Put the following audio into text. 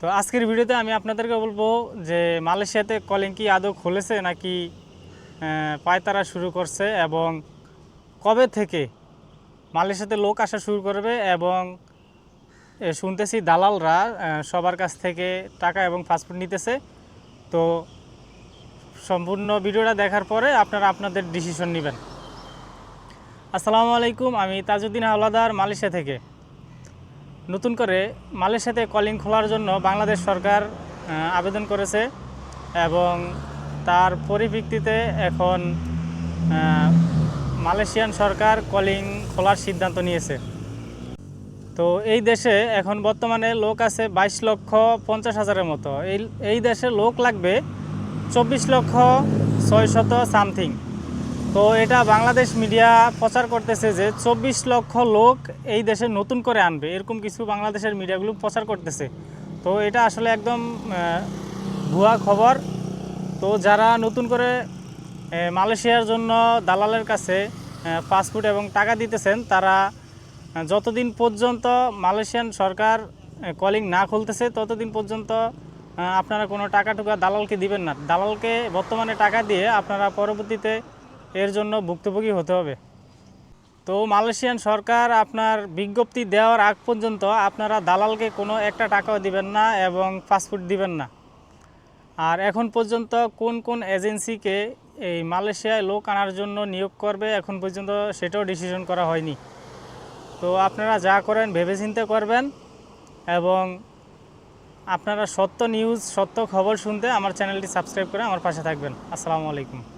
তো আজকের ভিডিওতে আমি আপনাদেরকে বলব যে মালয়েশিয়াতে কলিং কি আদৌ খুলেছে নাকি পায়তারা শুরু করছে এবং কবে থেকে মালয়েশিয়াতে লোক আসা শুরু করবে এবং শুনতেছি দালালরা সবার কাছ থেকে টাকা এবং পাসপোর্ট নিতেছে। তো সম্পূর্ণ ভিডিওটা দেখার পরে আপনারা আপনাদের ডিসিশন নেবেন। আসসালামু আলাইকুম, আমি তাজউদ্দিন হাওলাদার মালয়েশিয়া থেকে। নতুন করে মালয়েশিয়াতে কলিং খোলার জন্য বাংলাদেশ সরকার আবেদন করেছে এবং তার পরিপ্রেক্ষিতে এখন মালয়েশিয়ান সরকার কলিং খোলার সিদ্ধান্ত নিয়েছে। তো এই দেশে এখন বর্তমানে লোক আছে বাইশ লক্ষ পঞ্চাশ হাজারের মতো। এই এই দেশে লোক লাগবে চব্বিশ লক্ষ ছয় শত সামথিং। তো এটা বাংলাদেশ মিডিয়া প্রচার করতেছে যে চব্বিশ লক্ষ লোক এই দেশে নতুন করে আনবে। এরকম কিছু বাংলাদেশের মিডিয়াগুলো প্রচার করতেছে। তো এটা আসলে একদম ভুয়া খবর। তো যারা নতুন করে মালয়েশিয়ার জন্য দালালের কাছে পাসপোর্ট এবং টাকা দিতেছেন, তারা যতদিন পর্যন্ত মালয়েশিয়ান সরকার কলিং না খুলতেছে, ততদিন পর্যন্ত আপনারা কোনো টাকা টুকা দালালকে দিবেন না। দালালকে বর্তমানে টাকা দিয়ে আপনারা পরবর্তীতে এর জন্য ভুক্তভোগী হতে হবে। তো মালয়েশিয়ান সরকার আপনার বিজ্ঞপ্তি দেওয়ার আগ পর্যন্ত আপনারা দালালকে কোনো একটা টাকাও দিবেন না এবং পাসপোর্ট দিবেন না। আর এখন পর্যন্ত কোন কোন এজেন্সিকে এই মালয়েশিয়ায় লোক আনার জন্য নিয়োগ করবে, এখন পর্যন্ত সেটাও ডিসিশন করা হয়নি। তো আপনারা যা করেন ভেবেচিন্তে করবেন এবং আপনারা সত্য নিউজ সত্য খবর শুনতে আমার চ্যানেলটি সাবস্ক্রাইব করে আমার পাশে থাকবেন। আসসালামু আলাইকুম।